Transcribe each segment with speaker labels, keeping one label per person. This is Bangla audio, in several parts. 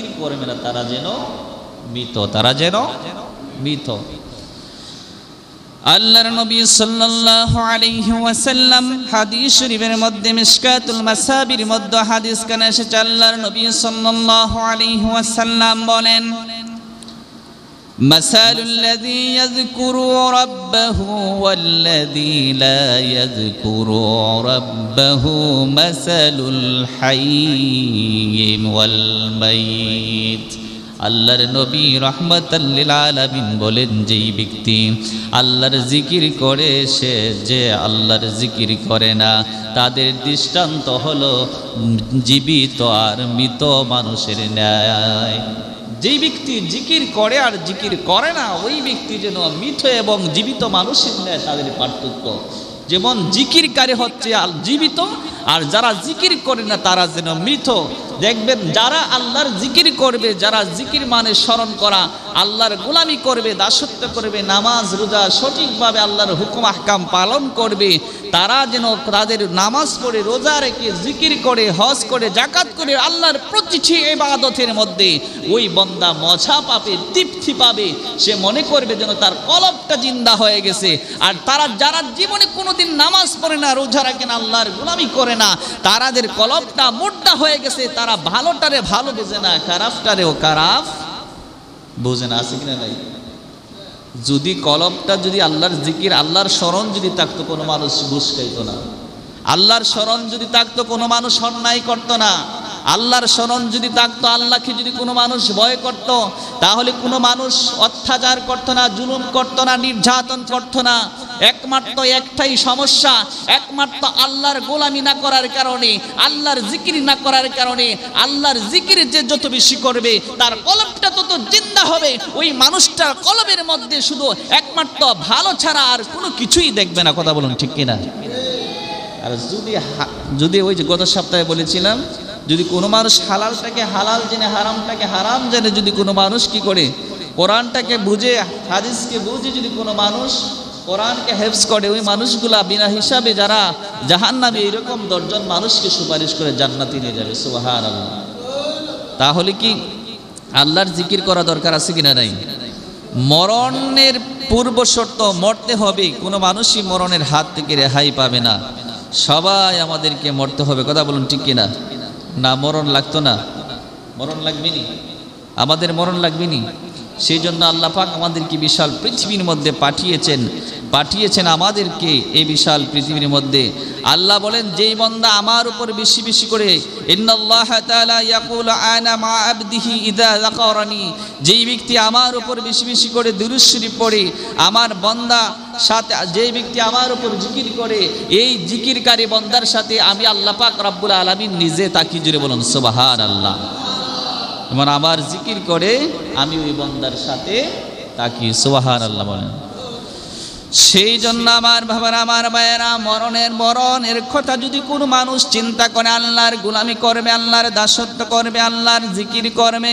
Speaker 1: জিকির করবে না তারা যেন মৃত, তারা যেন মৃত। আল্লাহর নবী সাল্লাল্লাহু আলাইহি ওয়াসাল্লাম হাদিস শরীফের মধ্যে মিশকাতুল মাসাবির মধ্যে হাদিস কানে এসেছে, আল্লাহর নবী সাল্লাল্লাহু আলাইহি ওয়াসাল্লাম বলেন مثل الذي يذكر ربه والذي لا يذكر ربه مثل الحي والميت আল্লাহর নবী রহমতাল্লিল আলামিন বলেন যেই ব্যক্তি আল্লাহর জিকির করে সে যে আল্লাহর জিকির করে না তাদের দৃষ্টান্ত হলো জীবিত আর মৃত মানুষের ন্যায় যেই ব্যক্তি জিকির করে আর জিকির করে না, ওই ব্যক্তি যেন মৃত এবং জীবিত মানুষের নেয় তাদের পার্থক্য। যেমন জিকিরকারী হচ্ছে আর জীবিত আর যারা জিকির করে না, তারা যেন মৃত। দেখবেন, যারা আল্লাহর জিকির করবে, যারা জিকির মানে স্মরণ করা, আল্লাহর গোলামি করবে, দাসত্ব করবে, নামাজ, রোজা সঠিকভাবে আল্লাহর হুকুম, আহকাম পালন করবে, তারা যেন তাদের নামাজ পড়ে, রোজা রেখে জিকির করে, হজ করে জাকাত করে আল্লাহর প্রতিটি এবাদতের মধ্যে ওই বন্দা মজা পাবে, তৃপ্তি পাবে। সে মনে করবে যেন তার কলবটা জিন্দা হয়ে গেছে। আর তারা যারা জীবনে কোনোদিন নামাজ পড়ে না, রোজা রাখে না, আল্লাহর গোলামি করে না। তারাদের কলবটা মোড্ডা হয়ে গেছে, তারা ভালোটারে ভালো বোঝে না, খারাপটারেও খারাপ বোঝে না। আছে কিনা নাই? যদি কলবটা যদি আল্লাহর জিকির, আল্লাহর স্মরণ যদি থাকতো, কোনো মানুষ ঘুষ না। আল্লাহর স্মরণ যদি থাকতো, কোনো মানুষ অন্যায় করতো না। আল্লাহর স্মরণ যদি থাকতো, আল্লাহকে যদি কোনো মানুষ ভয় করত, তাহলে কোনো মানুষ অত্যাচার করতো না, জুলুম করতো না, নির্যাতন করতো না। একমাত্র একটাই সমস্যা, একমাত্র আল্লাহর গোলামি না করার কারণে, আল্লাহর জিকির না করার কারণে, আল্লাহর জিকির যে যত বেশি করবে, তার কলবটা তত জিন্দা হবে। ওই মানুষটার কলবের মধ্যে শুধু একমাত্র ভালো ছাড়া আর কোনো কিছুই দেখবে না, কথা বলুন ঠিক কিনা? আর যদি যদি ওই যে গত সপ্তাহে বলেছিলাম যদি কোনো মানুষ হালালটাকে হালাল জেনে, হারামটাকে হারাম জেনে যদি কোনো মানুষ কি করে? কোরআনটাকে বুঝে, হাদিসকে বুঝে যদি কোনো মানুষ কোরআনকে হেফজ করে, ওই মানুষগুলা বিনা হিসাবে যারা জাহান্নামে এরকম দশজন মানুষকে সুপারিশ করে জান্নাতি নিয়ে যাবে আল্লাহ তাহলে কি আল্লাহর জিকির করা দরকার আছে কিনা নাই? মরণের পূর্ব শর্ত মরতে হবে, কোনো মানুষই মরণের হাত থেকে রেহাই পাবে না। সবাই আমাদেরকে মরতে হবে, কথা বলুন ঠিক কিনা? না মরণ লাগতো না। মরণ লাগবে আমাদের মরণ লাগবে সেই জন্য আল্লাহ পাক আমাদেরকে বিশাল পৃথিবীর মধ্যে পাঠিয়েছেন পাঠিয়েছেন আমাদেরকে এই বিশাল পৃথিবীর মধ্যে। আল্লাহ বলেন, যেই বন্দা আমার উপর বেশি বেশি করে যেই ব্যক্তি আমার উপর বেশি বেশি করে দুরূদ পড়ে, আমার বন্দা সাথে, যেই ব্যক্তি আমার উপর জিকির করে, এই জিকিরকারী বন্দার সাথে আমি আল্লাহ পাক রব্বুল নিজে তাকি জুড়ে বলুন, সুবহানাল্লাহ যেমন আমার জিকির করে আমি ওই বন্দার সাথে তাকি সোহার আল্লাহ বলেন। সেই জন্য আমার বাবার, আমার ভাইয়েরা মরণের মরণের কথা যদি কোনো মানুষ চিন্তা করে, আল্লাহর গুলামি করবে, আল্লাহর দাসত্ব করবে, আল্লাহর জিকির করবে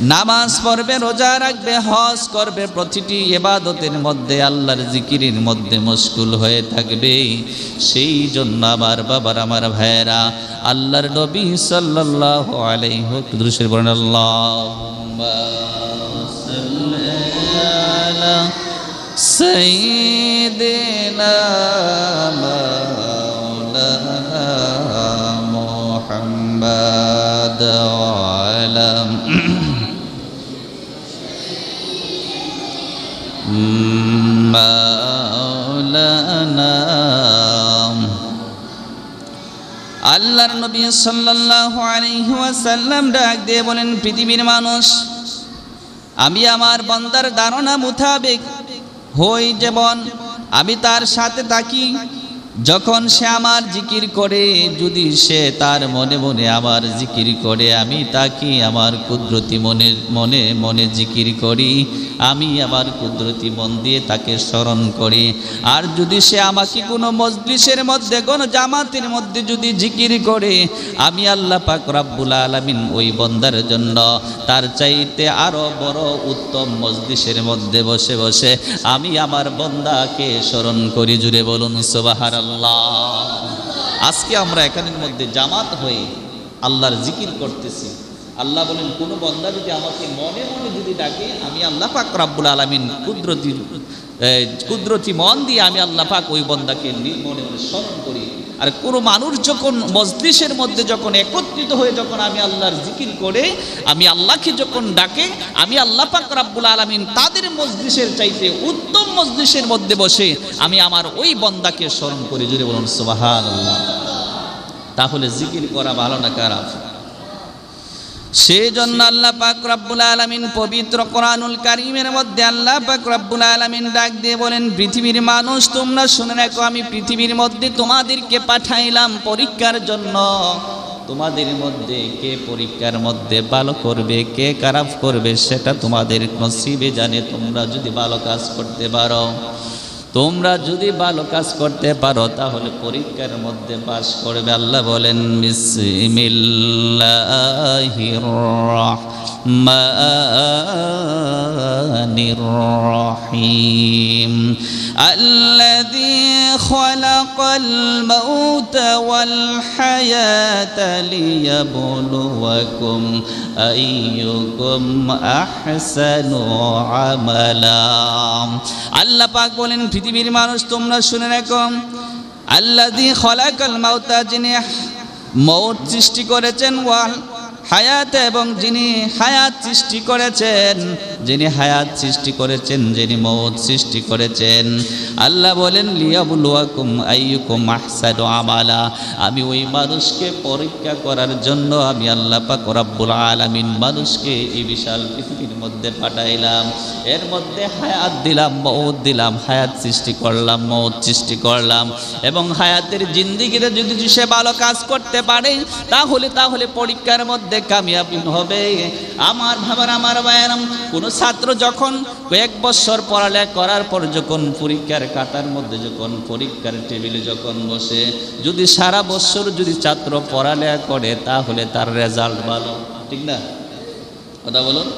Speaker 1: নামাজ পড়বে, রোজা রাখবে, হজ করবে, প্রতিটি এবাদতের মধ্যে আল্লাহর জিকিরের মধ্যে মুশকুল হয়ে থাকবে। সেই জন্য আমার বাবার, আমার ভাইয়েরা, আল্লাহর নবী সাল্লাল্লাহু আলাইহি ওয়াসাল্লাম বলেন আল্লাহুম্মা সাল্লি আলা সাইয়্যিদিনা মাওলানা মুহাম্মাদ আল্লাহর নবী সাল্লাল্লাহু আলাইহি ওয়াসাল্লাম ডাক দিয়ে বলেন, পৃথিবীর মানুষ, আমি আমার বন্দার ধারণা মোতাবেক হই যেমন আমি তার সাথে থাকি যখন সে আমার জিকির করে, যদি সে তার মনে মনে আমার জিকির করে, আমি তাকে আমার কুদরতি মনে মনে মনে জিকির করি, আমি আমার কুদরতি মন দিয়ে তাকে স্মরণ করি। আর যদি সে আমাকে কোনো মজলিসের মধ্যে, কোনো জামাতের মধ্যে যদি জিকির করে, আমি আল্লাহ পাক রাব্বুল আলামিন ওই বন্দার জন্য তার চাইতে আরও বড় উত্তম মজলিসের মধ্যে বসে বসে আমি আমার বন্দাকে স্মরণ করি। জুড়ে বলুন সুবাহার আল্লাহ। আজকে আমরা এখানের মধ্যে জামাত হয়ে আল্লাহর জিকির করতেছি। আল্লাহ বলেন, কোনো বন্দা যদি আমাকে মনে মনে যদি ডাকে, আমি আল্লাহ পাক রাব্বুল আলমিন কুদরতি কুদরতি মন দিয়ে আমি আল্লাহ পাক ওই বন্দাকে মনে মনে স্মরণ করি। আর কোনো মানুষ যখন মজলিসের মধ্যে যখন একত্রিত হয়ে যখন আমি আল্লাহর জিকির করে, আমি আল্লাহকে যখন ডাকে, আমি আল্লাহ পাক রাব্বুল আলমিন তাদের মজলিসের চাইতে উত্তম মজলিসের মধ্যে বসে, আমি আমার ওই বন্দাকে স্মরণ করি। জুড়ে বলুন, সুবহানাল্লাহ। তাহলে জিকির করা ভালো না খারাপ সেই জন্য আল্লাহ পাক রব্বুল আলামিন পবিত্র কোরআনুল কারিমের মধ্যে আল্লাহ পাক রব্বুল আলামিন ডাক দিয়ে বলেন, পৃথিবীর মানুষ, তোমরা শুনে রাখো, আমি পৃথিবীর মধ্যে তোমাদেরকে পাঠাইলাম পরীক্ষার জন্য। তোমাদের মধ্যে কে পরীক্ষার মধ্যে ভালো করবে, কে খারাপ করবে, সেটা তোমাদের নসিবে জানে। তোমরা যদি ভালো কাজ করতে পারো। তোমরা যদি ভালো কাজ করতে পারো তাহলে পরীক্ষার মধ্যে পাশ করবে আল্লাহ বলেন বিসমিল্লাহির রহমানির রহিম الذي خلق الموت والحياة ليبلوكم أيكم أحسن عملا আল্লাহ পাক বলেন পৃথিবীর মানুষ তোমরা শুনে রাখো। দি খলাকাল মাউতা, যিনি মৌত সৃষ্টি করেছেন, ওয়াল হায়াত, এবং যিনি হায়াত সৃষ্টি করেছেন যিনি হায়াত সৃষ্টি করেছেন, যিনি মৌত সৃষ্টি করেছেন। আল্লাহ বলেন আইয়ুকুম আমালা। আমি ওই মানুষকে পরীক্ষা করার জন্য আমি আল্লাহ পাক রব্বুল আলামিন মানুষকে এই বিশাল পৃথিবীর মধ্যে পাঠাইলাম। এর মধ্যে হায়াত দিলাম মৌত দিলাম, হায়াত সৃষ্টি করলাম মৌত সৃষ্টি করলাম। এবং হায়াতের জিন্দিগিতে যদি সে ভালো কাজ করতে পারে, তাহলে তাহলে পরীক্ষার মধ্যে কামিয়াবি হবে। আমার ভাবার, আমার বায়ারাম কোনো ছাত্র যখন কয়েক বছর পড়ালেখা করার পর যখন পরীক্ষার খাতার মধ্যে যখন পরীক্ষার টেবিলে যখন বসে, যদি সারা বছর যদি ছাত্র পড়ালেখা করে, তাহলে তার রেজাল্ট ভালো। ঠিক না? কথা বলুন।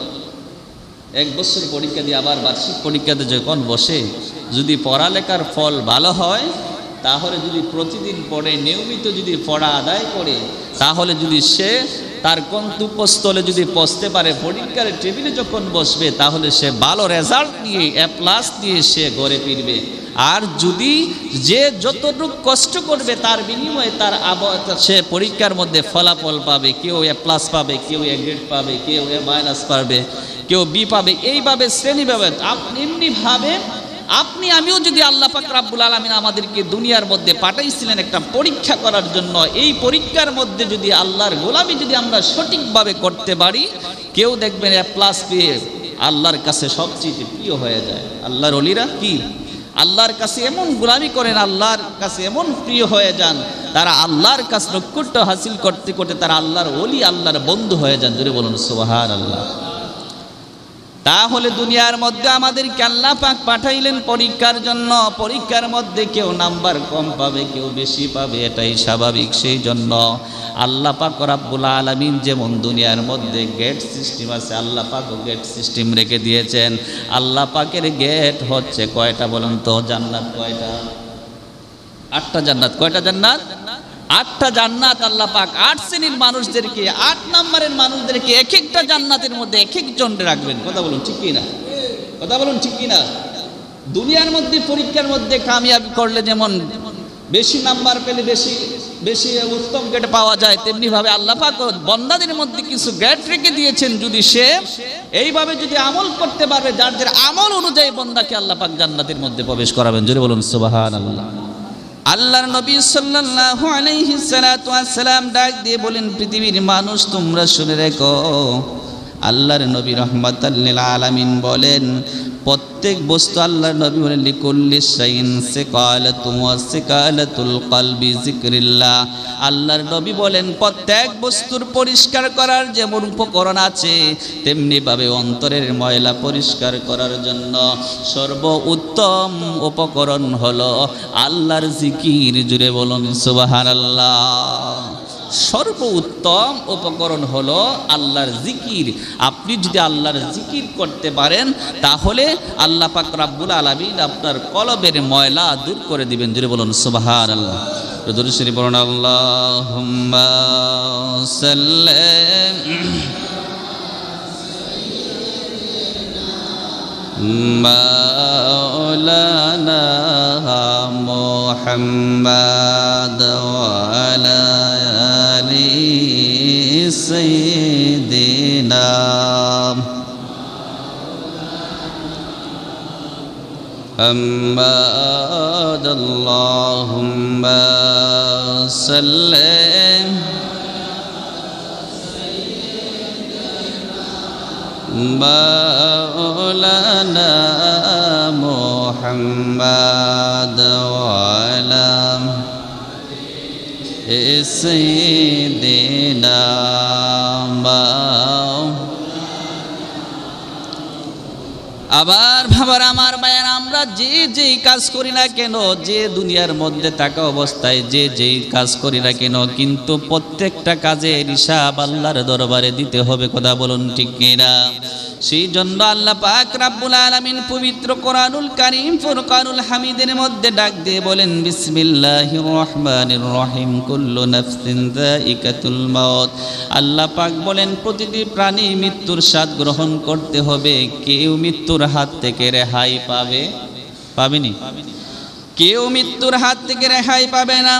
Speaker 1: এক বছর পরীক্ষা দিয়ে আবার বার্ষিক পরীক্ষাতে যখন বসে, যদি পড়ালেখার ফল ভালো হয়, তাহলে যদি প্রতিদিন পড়ে, নিয়মিত যদি পড়া আদায় করে, তাহলে যদি সে তার গন্তব্যস্থলে যদি পৌঁছতে পারে পরীক্ষার টেবিলে যখন বসবে, তাহলে সে ভালো রেজাল্ট নিয়ে এ প্লাস দিয়ে সে গড়ে ফিরবে। আর যদি যে যতটুকু কষ্ট করবে, তার বিনিময়ে তার আব সে পরীক্ষার মধ্যে ফলাফল পাবে, কেউ এ প্লাস পাবে, কেউ এ গ্রেড পাবে, কেউ এ মাইনাস পাবে কেউ বি পাবে। এইভাবে শ্রেণীভাবে আপনি এমনিভাবে আপনি, আমিও যদি আল্লাহ পাক রাব্বুল আলমিন আমাদেরকে দুনিয়ার মধ্যে পাঠাইছিলেন একটা পরীক্ষা করার জন্য, এই পরীক্ষার মধ্যে যদি আল্লাহর গোলামি যদি আমরা সঠিকভাবে করতে পারি, কেউ দেখবেন প্লাস পেয়ে আল্লাহর কাছে সবচেয়ে প্রিয় হয়ে যায়। আল্লাহর অলিরা কি? আল্লাহর কাছে এমন গোলামি করেন, আল্লাহর কাছে এমন প্রিয় হয়ে যান, তারা আল্লাহর কাছে নৈকট্য হাসিল করতে করতে তারা আল্লাহর অলি আল্লাহর বন্ধু হয়ে যান। জুড়ে বলুন সোহার আল্লাহ তাহলে দুনিয়ার মধ্যে আমাদেরকে আল্লাহ পাক পাঠাইলেন পরীক্ষার জন্য। পরীক্ষার মধ্যে কেউ নাম্বার কম পাবে, কেউ বেশি পাবে, এটাই স্বাভাবিক সেই জন্য। আল্লাহ পাক রাব্বুল আলামিন যেমন দুনিয়ার মধ্যে গেট সিস্টেম আছে, আল্লাহ পাকও গেট সিস্টেম রেখে দিয়েছেন। আল্লাহ পাকের গেট হচ্ছে কয়টা বলুন তো? জান্নাত কয়টা? আটটা জান্নাত। কয়টা জান্নাত? আটটা জান্নাত আল্লাহ পাক আট শ্রেণির মানুষদেরকে, আট নম্বরের মানুষদেরকে এক একটা জান্নাতের মধ্যে এক একজন রাখবেন। কথা বলুন ঠিক কি না কথা বলুন ঠিক কি না দুনিয়ার মধ্যে, পরীক্ষার মধ্যে কামিয়াবি করলে যেমন বেশি নাম্বার পেলে বেশি বেশি উত্তম গেট পাওয়া যায়, তেমনি ভাবে আল্লাহ পাক বন্দাদের মধ্যে কিছু গেট রেখে দিয়েছেন যদি সে এইভাবে যদি আমল করতে পারবে যার যার আমল অনুযায়ী বন্দাকে আল্লাহ পাক জান্নাতের মধ্যে প্রবেশ করাবেন। যদি বলুন সুবাহান আল্লাহ আল্লাহর নবী সাল্লাল্লাহু আলাইহি সালাতু ওয়াসসালাম ডাক দিয়ে বলেন পৃথিবীর মানুষ তোমরা শুনে রেখো। আল্লাহর নবী রহমাতাল লিল আলামিন বলেন, প্রত্যেক বস্তু আল্লাহর নবী বলেন, লিকুল্লি শাইন আল্লাহর নবী বলেন, প্রত্যেক বস্তুর পরিষ্কার করার যেমন উপকরণ আছে তেমনি ভাবে অন্তরের ময়লা পরিষ্কার করার জন্য সর্ব উত্তম উপকরণ হলো আল্লাহর জিকির। জুড়ে বলুন সুবহানাল্লাহ। সর্ব উত্তম উপকরণ হলো আল্লাহর জিকির। আপনি যদি আল্লাহর জিকির করতে পারেন, তাহলে আল্লাহ পাক রাব্বুল আলমিন আপনার কলবের ময়লা দূর করে দিবেন। যদি বলুন সুবাহার আল্লাহ শ্রী বলুন আল্লাহ مولانا محمد سيدنا. محمد اللهم صل. مولانا محمد وعلى سيدنا আবার ভাবার আমার মায়ের, আমরা যে যেই কাজ করি না কেন, যে দুনিয়ার মধ্যে থাকা অবস্থায় যে যেই কাজ করি না কেন, কিন্তু প্রত্যেকটা কাজের হিসাব আল্লাহর দরবারে দিতে হবে, কথা বলুন ঠিক কিনা? সেই জন্য আল্লাহ পাক রাব্বুল আলামিন পবিত্র কোরআনুল কারীম, ফুরকানুল হামিদের মধ্যে ডাক দিয়ে বলেন, বিসমিল্লাহির রহমানির রহিম, কুল্লু নাফসিন যায়িকাতুল মাউত। আল্লাহ পাক বলেন, প্রতিটি প্রাণী মৃত্যুর স্বাদ গ্রহণ করতে হবে, কেউ মৃত্যুর হাত থেকে রেহাই পাবে? পাবেনি। কেউ মৃত্যুর হাত থেকে রেহাই পাবে না।